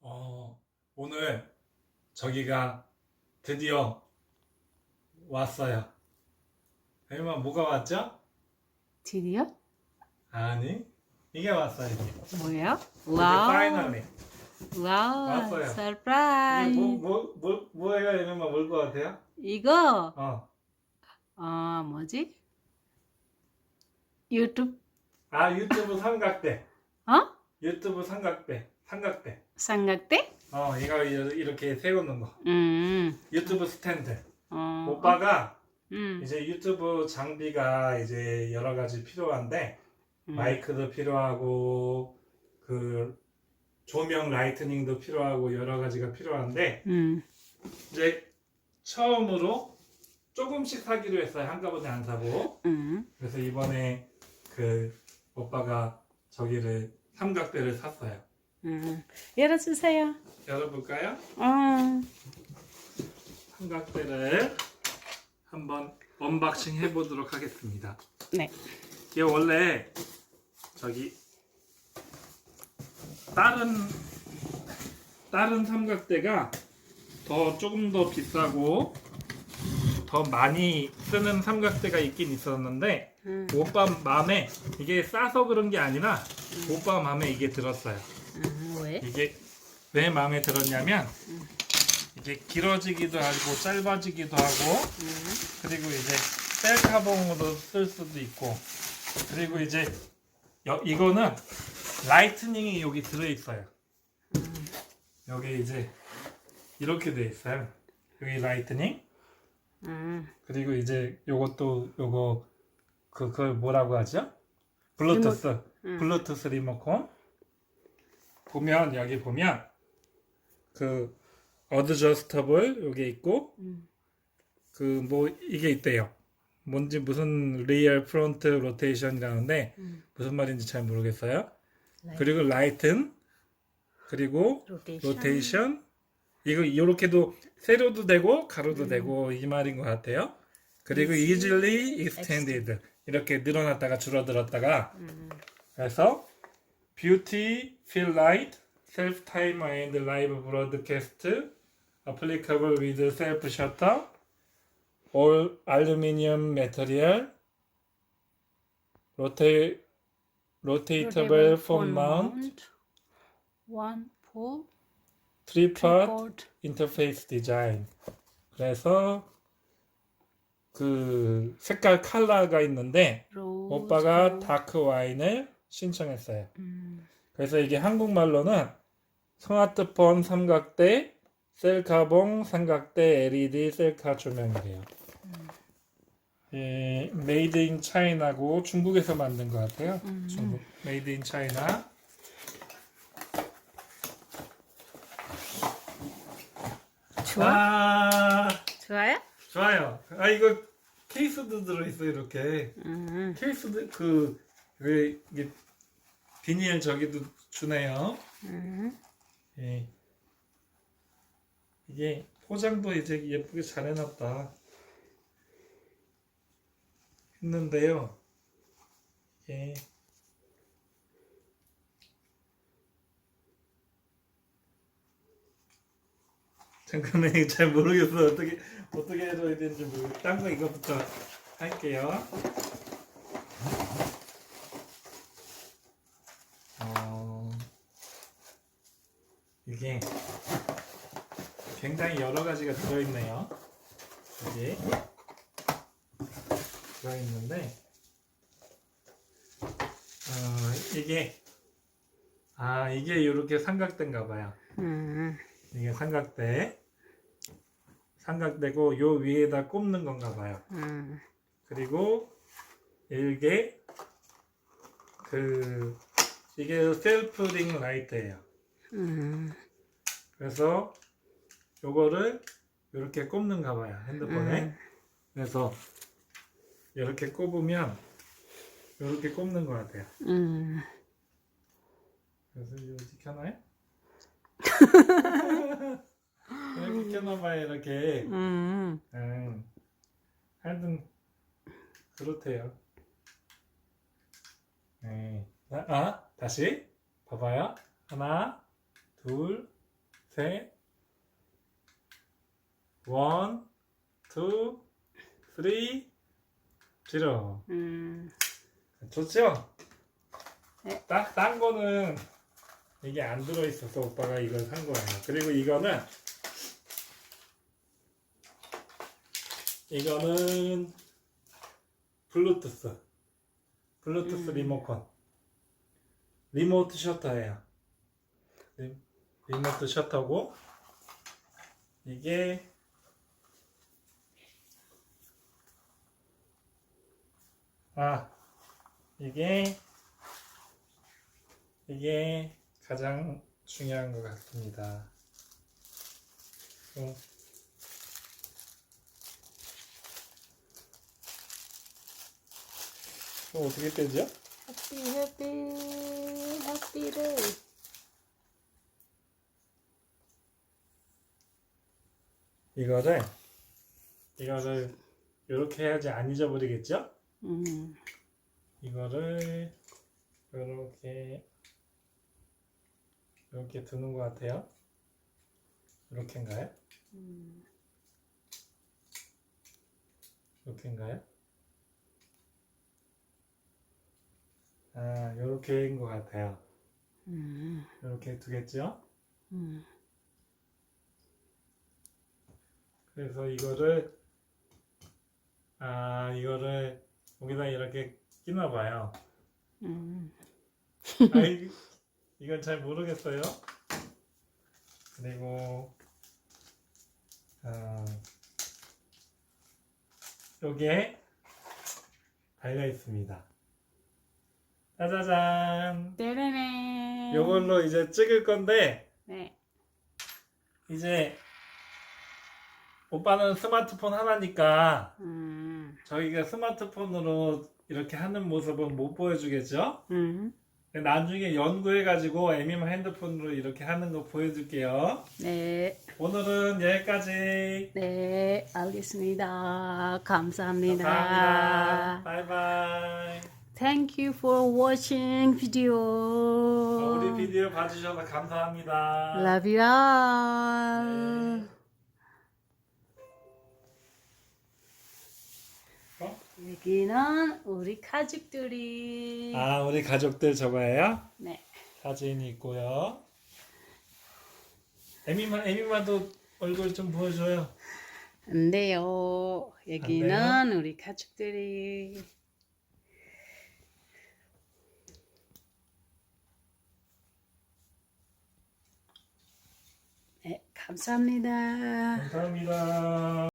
어, 오늘 저기가 드디어 왔어요. 얼마 뭐가 왔죠? 드디어? 아니, 이게 왔어요. 이게. 뭐예요? 와우. 파이널리. 와우. 왔어요. 서프라이즈. 뭐, 뭐, 뭐, 뭐예요? 이러면 뭘것 같아요? 이거 어. 어 뭐지? 유튜브 아, 유튜브 삼각대. 어? 유튜브 삼각대. 삼각대. 삼각대? 어, 이거 이- 이렇게 세우는 거. 음. 유튜브 스탠드. 어. 오빠가 음. 이제 유튜브 장비가 이제 여러 가지 필요한데 음. 마이크도 필요하고 그 조명 라이트닝도 필요하고 여러 가지가 필요한데 음. 이제 처음으로 조금씩 사기로 했어요 한꺼번에 안 사고 음. 그래서 이번에 그 오빠가 저기를 삼각대를 샀어요 음. 열어주세요. 열어볼까요? 어. 삼각대를 한번 언박싱 해보도록 하겠습니다 네. 이게 원래 저기 다른 다른 삼각대가 더 조금 더 비싸고 더 많이 쓰는 삼각대가 있긴 있었는데 음. 오빠 마음에 이게 싸서 그런 게 아니라 오빠 마음에 이게 들었어요. 음. 왜? 이게 왜 마음에 들었냐면 이게 길어지기도 하고 짧아지기도 하고 음. 그리고 이제 셀카봉으로 쓸 수도 있고 그리고 이제 여- 이거는 라이트닝이 여기 들어 있어요. 여기 이제 이렇게 돼 있어요. 여기 라이트닝 음. 그리고 이제 요것도 요거 그 그걸 뭐라고 하죠? 블루투스 음. 블루투스 리모컨 보면 여기 보면 그 어드저스터블 여기 있고 음. 그 뭐 이게 있대요. 뭔지 무슨 리얼 프론트 로테이션이라는데 음. 무슨 말인지 잘 모르겠어요. 라이트. 그리고 라이튼 그리고 로테이션. 로테이션 이거 이렇게도 세로도 되고 가로도 되고 이 말인 것 같아요. 그리고 easily extended 이렇게 늘어났다가 줄어들었다가 음. 그래서 beauty, feel light, self timer and live broadcast applicable with self shutter all aluminum material rotate rotatable phone mount One pole. Tripod. 인터페이스 디자인. 그래서 그 색깔 컬러가 있는데 Rose 오빠가. 다크 와인을 신청했어요. 음. 그래서 이게 한국말로는 스마트폰 삼각대, 셀카봉 삼각대 LED 셀카 조명이래요. 예, 메이드 인 차이나고 중국에서 만든 것 같아요. 음. 중국 메이드 인 차이나. 좋아? 아, 좋아요? 좋아요. 아 이거 케이스도 들어있어 요 이렇게. 음. 케이스도 그왜 이게 비닐 저기도 주네요. 음. 예. 이게 포장도 이제 예쁘게 잘 해놨다. 했는데요. 예. 잠깐만 이거 잘 모르겠어 어떻게 어떻게 해줘야 되는지 모르겠어. 딴거 이거부터 할게요. 어, 이게 굉장히 여러 가지가 들어있네요. 여기 들어있는데, 어, 이게, 아, 이게 이렇게 삼각대인가 봐요. 음. 이게 삼각대. 삼각대고, 요 위에다 꼽는 건가 봐요. 음. 그리고, 이게, 그, 이게 셀프 링 라이트예요. 음. 그래서 요거를 이렇게 꼽는가 봐요 핸드폰에 음. 그래서 이렇게 꼽으면 이렇게 꼽는 것 같아요 음. 그래서 이렇게 켜나요? 이렇게 켜놔봐요 이렇게 음. 음. 할 하여튼 그렇대요. 네. 아, 아, 다시 봐봐요. 하나, 둘, 셋, 원, 투, 쓰리, 지로. 음, 좋죠? 네. 딱, 딴 거는 이게 안 들어있어서 오빠가 이걸 산 거예요. 그리고 이거는 이거는 블루투스 블루투스 음. 리모컨 리모트 셔터예요. 리, 리모트 셔터고 이게 아 이게 이게 가장 중요한 것 같습니다. 어. 이거 어떻게 떼죠? 해피 해피 해피를 이거를 이거를 이렇게 해야지 안 잊어버리겠죠? 음, 이거를 이렇게 이렇게 두는 것 같아요. 이렇게인가요? 음, 이렇게인가요? 아, 이렇게인 것 같아요. 음, 이렇게 두겠죠? 음, 그래서 이거를 아, 이거를 여기다 이렇게 끼나 봐요. 음, 아, 이- 이건 잘 모르겠어요. 그리고 어, 여기에 달려 있습니다. 짜자잔. 떼레네. 이걸로 이제 찍을 건데 네, 이제 오빠는 스마트폰 하나니까 음, 저희가 스마트폰으로 이렇게 하는 모습은 못 보여주겠죠? 음, 나중에 연구해가지고 에미마 핸드폰으로 이렇게 하는 거 보여줄게요. 네, 오늘은 여기까지. 네, 알겠습니다. 감사합니다. 감사합니다. 바이바이. Thank you for watching video. 어, 우리 비디오 봐주셔서 감사합니다. Love you all. 네. 어? 여기는 우리 가족들이. 아, 우리 가족들 저거예요? 네. 사진이 있고요. 에미마, 에미마도 얼굴 좀 보여줘요. 안 돼요. 여기는 우리 가족들이. 네, 감사합니다. 감사합니다.